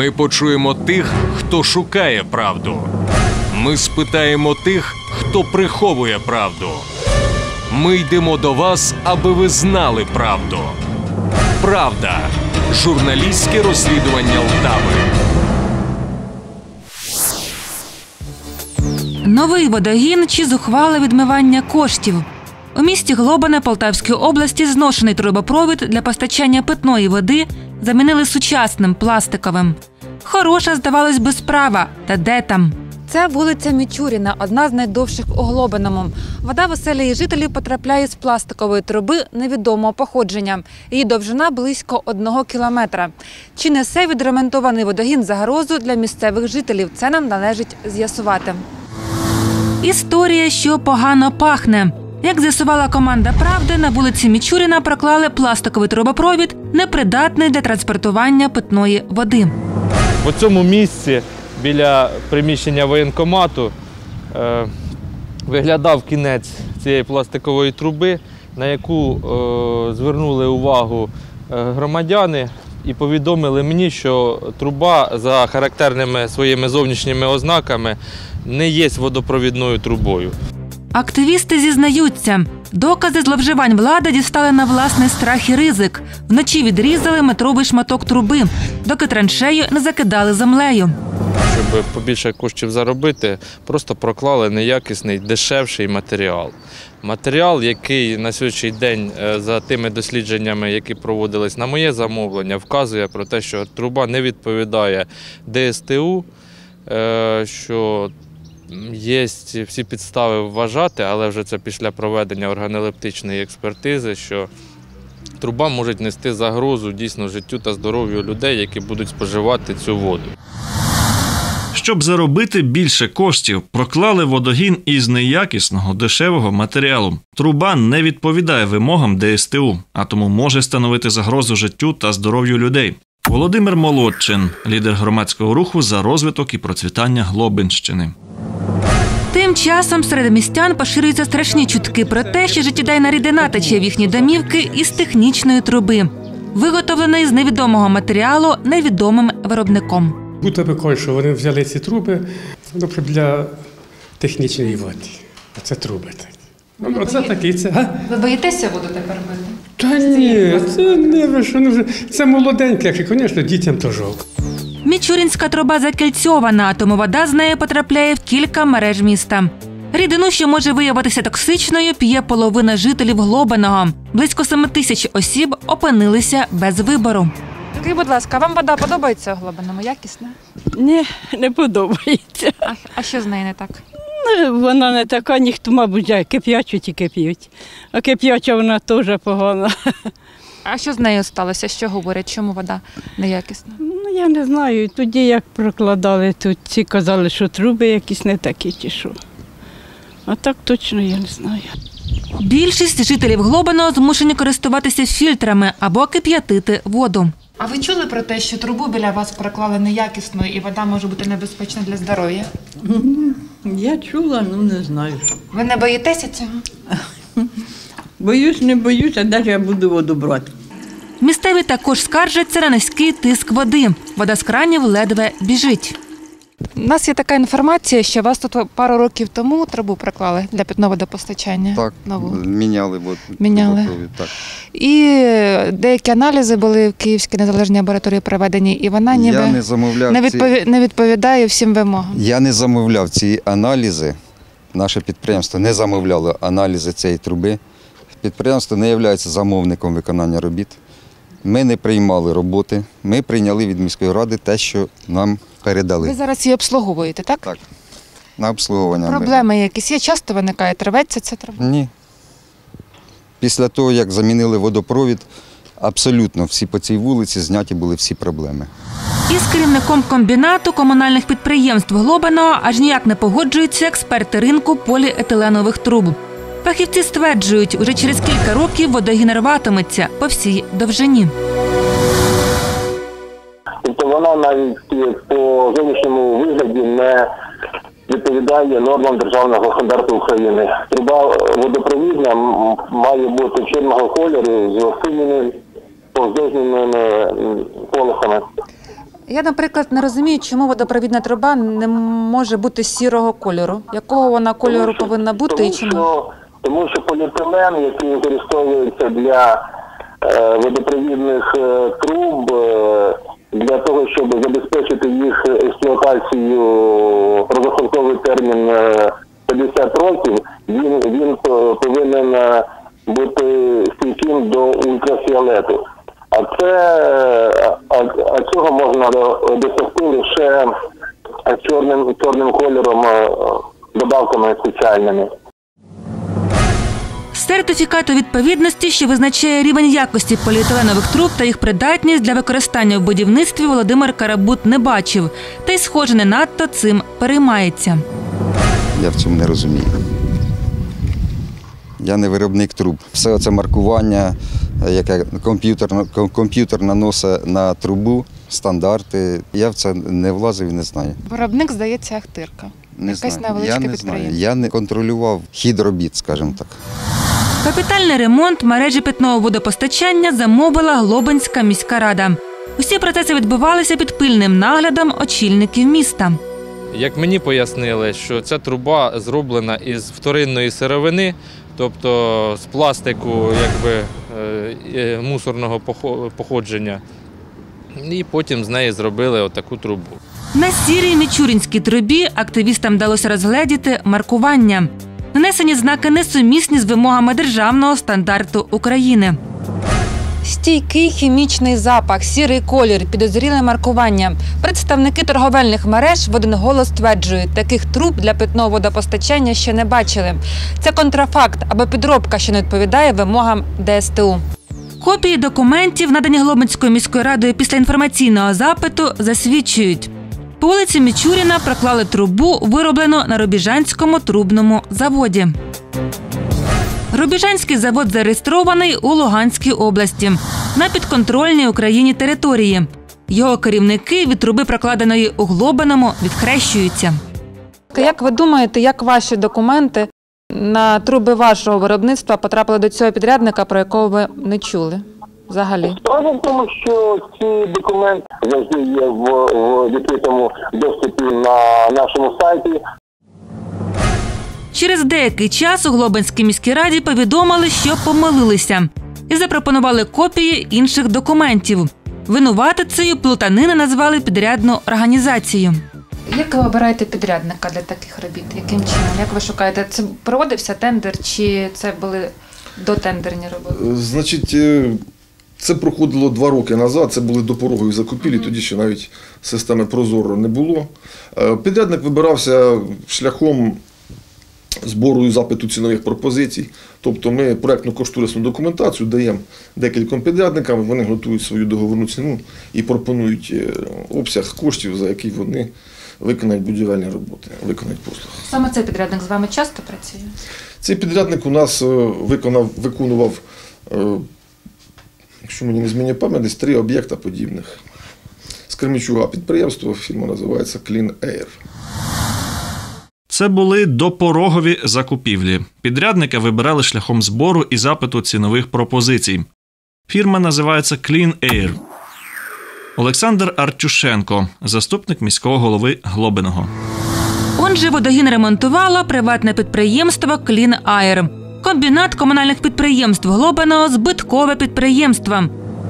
Ми почуємо тих, хто шукає правду. Ми спитаємо тих, хто приховує правду. Ми йдемо до вас, аби ви знали правду. Правда. Журналістське розслідування Лтави. Новий водогін чи зухвале відмивання коштів. У місті Глобане Полтавської області зношений трубопровід для постачання питної води замінили сучасним пластиковим. Хороша, здавалось би, справа. Та де там? Це вулиця Мічуріна, одна з найдовших у Глобаному. Вода в оселі її жителів потрапляє з пластикової труби невідомого походження. Її довжина близько одного кілометра. Чи несе відремонтований водогін загрозу для місцевих жителів? Це нам належить з'ясувати. Історія, що погано пахне. Як з'ясувала команда правди, на вулиці Мічуріна проклали пластиковий трубопровід, непридатний для транспортування питної води. В цьому місці біля приміщення воєнкомату е, виглядав кінець цієї пластикової труби, на яку е, звернули увагу е, громадяни і повідомили мені, що труба за характерними своїми зовнішніми ознаками не є водопровідною трубою. Активісти зізнаються, докази зловживань влади дістали на власний страх і ризик. Вночі відрізали метровий шматок труби, доки траншею не закидали землею. Щоб побільше коштів заробити, просто проклали неякісний дешевший матеріал. Матеріал, який на сьогоднішній день, е, за тими дослідженнями, які проводились на моє замовлення, вказує про те, що труба не відповідає ДСТУ, е, що є всі підстави вважати, але вже це після проведення органолептичної експертизи, що труба може нести загрозу дійсно життю та здоров'ю людей, які будуть споживати цю воду. Щоб заробити більше коштів, проклали водогін із неякісного дешевого матеріалу. Труба не відповідає вимогам ДСТУ, а тому може становити загрозу життю та здоров'ю людей. Володимир Молодчин, лідер громадського руху за розвиток і процвітання Глобинщини. Тим часом серед містян поширюються страшні чутки про те, що життєдайна рідина тече в їхні домівки із технічної труби, виготовленої з невідомого матеріалу невідомим виробником. Будто би кажуть, що вони взяли ці труби тобто для технічної води. Оце труби такі. Ну, оце такий це. А? Ви боїтеся воду тепер пити? Та ні, це не ви що, ну, вже- це молоденьке, і, звісно, дітям то жалко. Мічурінська труба закільцьована, тому вода з нею потрапляє в кілька мереж міста. Рідину, що може виявитися токсичною, п'є половина жителів Глобаного. Близько 7 тисяч осіб опинилися без вибору. Скажіть, будь ласка, вам вода подобається у Глобаному? Якісна? Ні, не подобається. А, а що з нею не так? Ну, Вона не така, ніхто, мабуть, я кип'ячу тільки п'ють. А кип'яча вона теж погана. А що з нею сталося? Що говорять? Чому вода неякісна? Ну, я не знаю. Тоді як прокладали тут, ці казали, що труби якісь не такі чи що. А так точно я не знаю. Більшість жителів Глобаного змушені користуватися фільтрами або кип'ятити воду. А ви чули про те, що трубу біля вас проклали неякісною і вода може бути небезпечна для здоров'я? Я чула, ну не знаю. Ви не боїтеся цього? Боюсь, не боюсь, а далі я буду воду брати. Місцеві також скаржаться на низький тиск води. Вода з кранів ледве біжить. У нас є така інформація, що вас тут пару років тому трубу проклали для питного водопостачання. Так, Нову. міняли. Бо, Міняли. Так. І деякі аналізи були в Київській незалежній лабораторії проведені, і вона ніби Я не замовляв не, ці... не відповідає всім вимогам. Я не замовляв ці аналізи. Наше підприємство не замовляло аналізи цієї труби. Підприємство не є замовником виконання робіт. Ми не приймали роботи. Ми прийняли від міської ради те, що нам передали. Ви зараз її обслуговуєте, так? Так. На обслуговування. ми- Проблеми якісь є, часто виникає, траветься ця труба. Ні. Після того, як замінили водопровід, абсолютно всі по цій вулиці зняті були всі проблеми. Із керівником комбінату комунальних підприємств Глобаного аж ніяк не погоджуються експерти ринку поліетиленових труб. Фахівці стверджують, уже через кілька років водогін рватиметься по всій довжині. Тобто вона навіть е, по зовнішньому вигляді не відповідає нормам державного стандарту України. Труба е, водопровідна має бути чорного кольору з синіми повздовжними полосами. Я, наприклад, не розумію, чому водопровідна труба не може бути сірого кольору. Якого вона кольору Тому повинна бути тому і чому? Тому що поліетилен, який використовується для е, водопровідних е, труб, е, для того, щоб забезпечити їх експлуатацію розрахунковий термін е, 50 років, він, він повинен бути стійким до ультрафіолету. А це а, а цього можна досягти лише чорним чорним кольором, добавками спеціальними. Сертифікату відповідності, що визначає рівень якості поліетиленових труб та їх придатність для використання в будівництві, Володимир Карабут не бачив, та й, схоже, не надто цим переймається. Я в цьому не розумію. Я не виробник труб. Все це маркування, яке комп'ютер, комп'ютер наносить на трубу, стандарти. Я в це не влазив і не знаю. Виробник, здається, Ахтирка. Не Якесь знаю. невеличке Я не знаю. Я не контролював хід робіт, скажімо так. Капітальний ремонт мережі питного водопостачання замовила Глобинська міська рада. Усі процеси відбувалися під пильним наглядом очільників міста. Як мені пояснили, що ця труба зроблена із вторинної сировини, тобто з пластику якби, е, е, мусорного походження. І потім з неї зробили отаку трубу. На сірій мічурінській трубі активістам вдалося розгледіти маркування. Нанесені знаки несумісні з вимогами державного стандарту України. Стійкий хімічний запах, сірий колір, підозріле маркування. Представники торговельних мереж в один голос стверджують, таких труб для питного водопостачання ще не бачили. Це контрафакт або підробка, що не відповідає вимогам ДСТУ. Копії документів, надані Глобинською міською радою після інформаційного запиту, засвідчують. По вулиці Мічуріна проклали трубу, вироблену на Робіжанському трубному заводі. Робіжанський завод зареєстрований у Луганській області на підконтрольній Україні території. Його керівники від труби, прокладеної у Глобиному, відхрещуються. Як ви думаєте, як ваші документи на труби вашого виробництва потрапили до цього підрядника, про якого ви не чули взагалі? Справа в тому, що ці документи завжди є в, в відкритому доступі на нашому сайті. Через деякий час у Глобинській міській раді повідомили, що помилилися, і запропонували копії інших документів. Винуватицею плутанини назвали підрядну організацію. Як ви обираєте підрядника для таких робіт? Яким чином? Як ви шукаєте? Це проводився тендер, чи це були дотендерні роботи? Значить, е, це проходило два роки назад, це були допорогові закупівлі, тоді ще навіть системи Прозоро не було. Е, Підрядник вибирався шляхом збору і запиту цінових пропозицій. Тобто ми проєктну кошторисну документацію даємо декільком підрядникам, вони готують свою договорну ціну і пропонують е, обсяг коштів, за який вони виконають будівельні роботи, виконають послуги. Саме цей підрядник з вами часто працює? Цей підрядник у нас е, виконав, виконував, якщо мені не змінює пам'ять, десь три об'єкта подібних. З Кремічуга підприємство, фірма називається Clean Air. Це були допорогові закупівлі. Підрядника вибирали шляхом збору і запиту цінових пропозицій. Фірма називається Clean Air. Олександр Артюшенко, заступник міського голови Глобиного. Он же водогін ремонтувало приватне підприємство Клін Аєр. Комбінат комунальних підприємств Глобиного збиткове підприємство.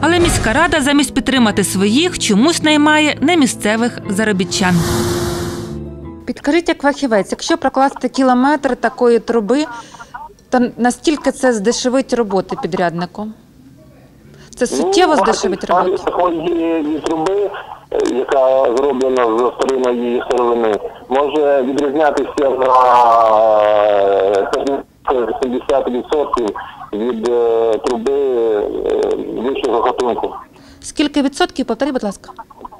Але міська рада замість підтримати своїх чомусь наймає немісцевих заробітчан. Підкажіть, як фахівець, якщо прокласти кілометр такої труби, то настільки це здешевить роботи підряднику? Це суттєво Ну, здешевить вартість роботу? такої труби, е, яка зроблена з вторинної сировини, може відрізнятися на е, 70% від е, труби е, вищого гатунку. Скільки відсотків? Повторіть, будь ласка.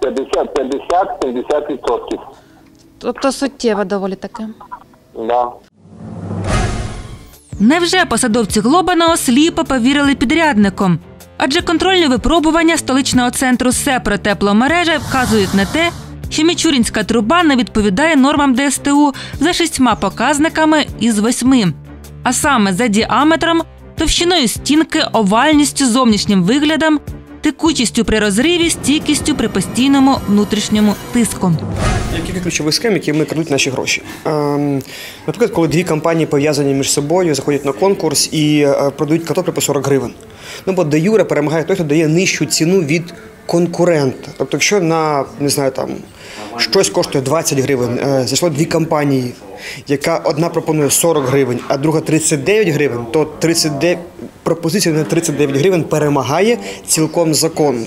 50, 50, 70 відсотків. Тобто суттєво доволі таке. Да. Невже посадовці Глобаного сліпо повірили підрядникам? Адже контрольні випробування столичного центру СЕПРО тепломережа вказують на те, що Мічурінська труба не відповідає нормам ДСТУ за шістьма показниками із восьми, а саме за діаметром, товщиною стінки, овальністю, зовнішнім виглядом текучістю при розриві, стійкістю при постійному внутрішньому тиску. Є кілька ключових схем, які ми крадуть наші гроші. Ем, Наприклад, коли дві компанії пов'язані між собою, заходять на конкурс і е, продають картоплю по 40 гривень. Ну бо де юре перемагає той, хто дає нижчу ціну від конкурента. Тобто, якщо на не знаю там щось коштує 20 гривень, е, зайшло дві компанії, яка одна пропонує 40 гривень, а друга 39 гривень, то 39, пропозиція на 39 гривень перемагає цілком законно.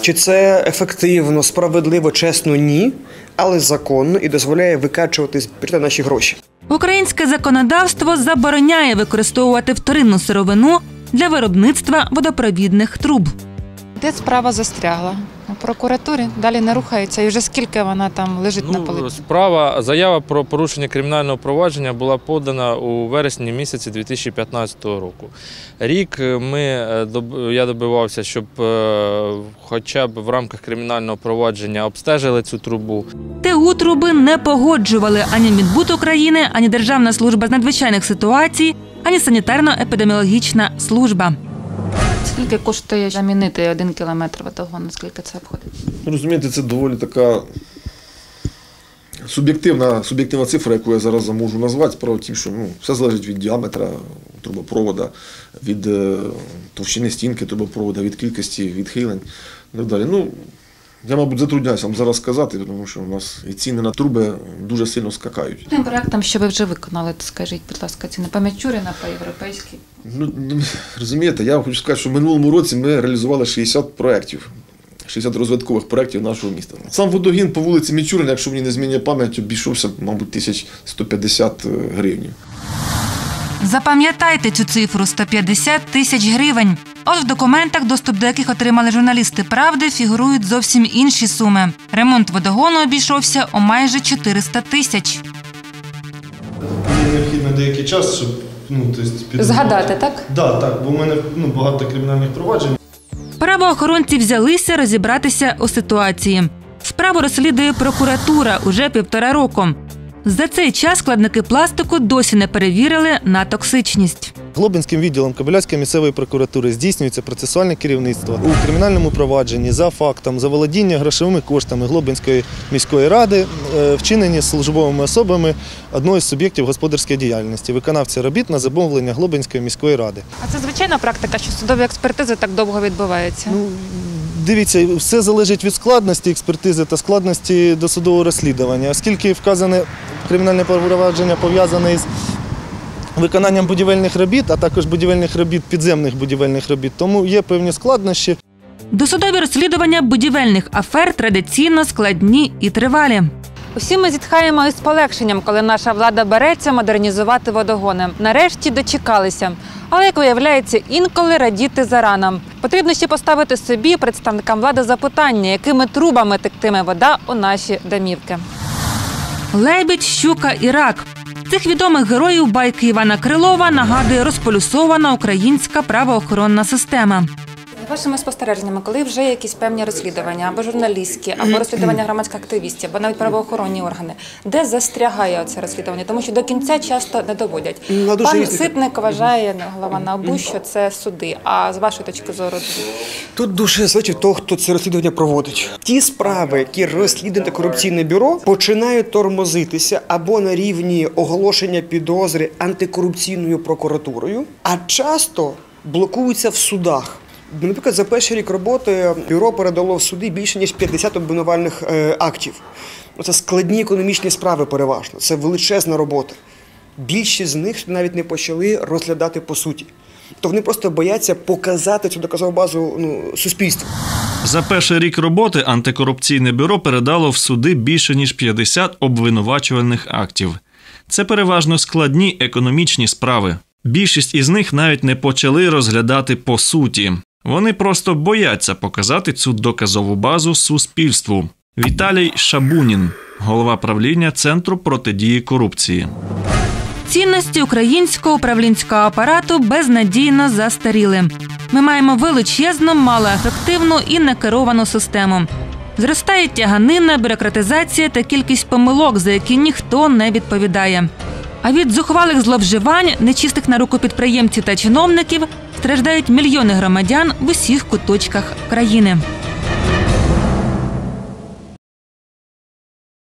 Чи це ефективно, справедливо, чесно? Ні, але законно і дозволяє викачувати з бюджету наші гроші. Українське законодавство забороняє використовувати вторинну сировину для виробництва водопровідних труб. Де справа застрягла? У прокуратурі далі не рухається. І вже скільки вона там лежить на полиці? Ну, справа, заява про порушення кримінального провадження була подана у вересні місяці 2015 року. Рік ми, е, я добивався, щоб е, хоча б в рамках кримінального провадження обстежили цю трубу. ТУ труби не погоджували ані Мінбуд України, ані Державна служба з надзвичайних ситуацій, ані санітарно-епідеміологічна служба. Скільки коштує замінити один кілометр водогону? Скільки це обходить? Ну, Розумієте, це доволі така суб'єктивна, суб'єктивна цифра, яку я зараз можу назвати. Справа тим, що ну, все залежить від діаметра трубопровода, від е, товщини стінки трубопровода, від кількості відхилень і так далі. Ну, я, мабуть, затрудняюся вам зараз сказати, тому що у нас і ціни на труби дуже сильно скакають. Тим проектом, що ви вже виконали, скажіть, будь ласка, ціни по Мічуріна, по європейській. Ну, ну, розумієте, я хочу сказати, що в минулому році ми реалізували 60 проєктів. 60 розвиткових проєктів нашого міста. Сам водогін по вулиці Мічурина, якщо мені не змінює пам'ять, обійшовся, мабуть, 1150 гривень. Запам'ятайте цю цифру 150 тисяч гривень. От в документах, доступ до яких отримали журналісти правди, фігурують зовсім інші суми. Ремонт водогону обійшовся у майже 400 тисяч. Необхідно деякий час, щоб ну, тобто, підготувати. Згадати, так? Да, так, бо в мене ну, багато кримінальних проваджень. Правоохоронці взялися розібратися у ситуації. Справу розслідує прокуратура уже півтора року. За цей час складники пластику досі не перевірили на токсичність. Глобинським відділом Кобиляцької місцевої прокуратури здійснюється процесуальне керівництво у кримінальному провадженні за фактом заволодіння грошовими коштами Глобинської міської ради, е, вчинені службовими особами одного із суб'єктів господарської діяльності, виконавця робіт на замовлення Глобинської міської ради. А це звичайна практика, що судові експертизи так довго відбуваються? Ну, Дивіться, все залежить від складності експертизи та складності досудового розслідування, оскільки вказане кримінальне провадження пов'язане із виконанням будівельних робіт, а також будівельних робіт, підземних будівельних робіт, тому є певні складнощі. Досудові розслідування будівельних афер традиційно складні і тривалі. Усі ми зітхаємо із полегшенням, коли наша влада береться модернізувати водогони. Нарешті дочекалися. Але як виявляється, інколи радіти зарано. Потрібно ще поставити собі представникам влади запитання, якими трубами тектиме вода у наші домівки. Лебідь, щука і рак. Цих відомих героїв байки Івана Крилова нагадує розполюсована українська правоохоронна система. Вашими спостереженнями, коли вже якісь певні розслідування, або журналістські, або розслідування громадських активістів, або навіть правоохоронні органи, де застрягає це розслідування, тому що до кінця часто не доводять. Ну, Пан різні. Ситник вважає голова НАБУ, що це суди. А з вашої точки зору, Тут дуже залежить того, хто це розслідування проводить. Ті справи, які розслідує антикорупційне бюро, починають тормозитися або на рівні оголошення підозри антикорупційною прокуратурою, а часто блокуються в судах. Наприклад, за перший рік роботи бюро передало в суди більше ніж 50 обвинувальних е, актів. Це складні економічні справи переважно. Це величезна робота. Більшість з них навіть не почали розглядати по суті. То вони просто бояться показати цю доказову базу ну, суспільству. За перший рік роботи антикорупційне бюро передало в суди більше ніж 50 обвинувачувальних актів. Це переважно складні економічні справи. Більшість із них навіть не почали розглядати по суті. Вони просто бояться показати цю доказову базу суспільству. Віталій Шабунін, голова правління Центру протидії корупції. Цінності українського управлінського апарату безнадійно застаріли. Ми маємо величезну, малоефективну і некеровану систему. Зростає тяганина, бюрократизація та кількість помилок, за які ніхто не відповідає. А від зухвалих зловживань, нечистих на руку підприємців та чиновників, страждають мільйони громадян в усіх куточках країни.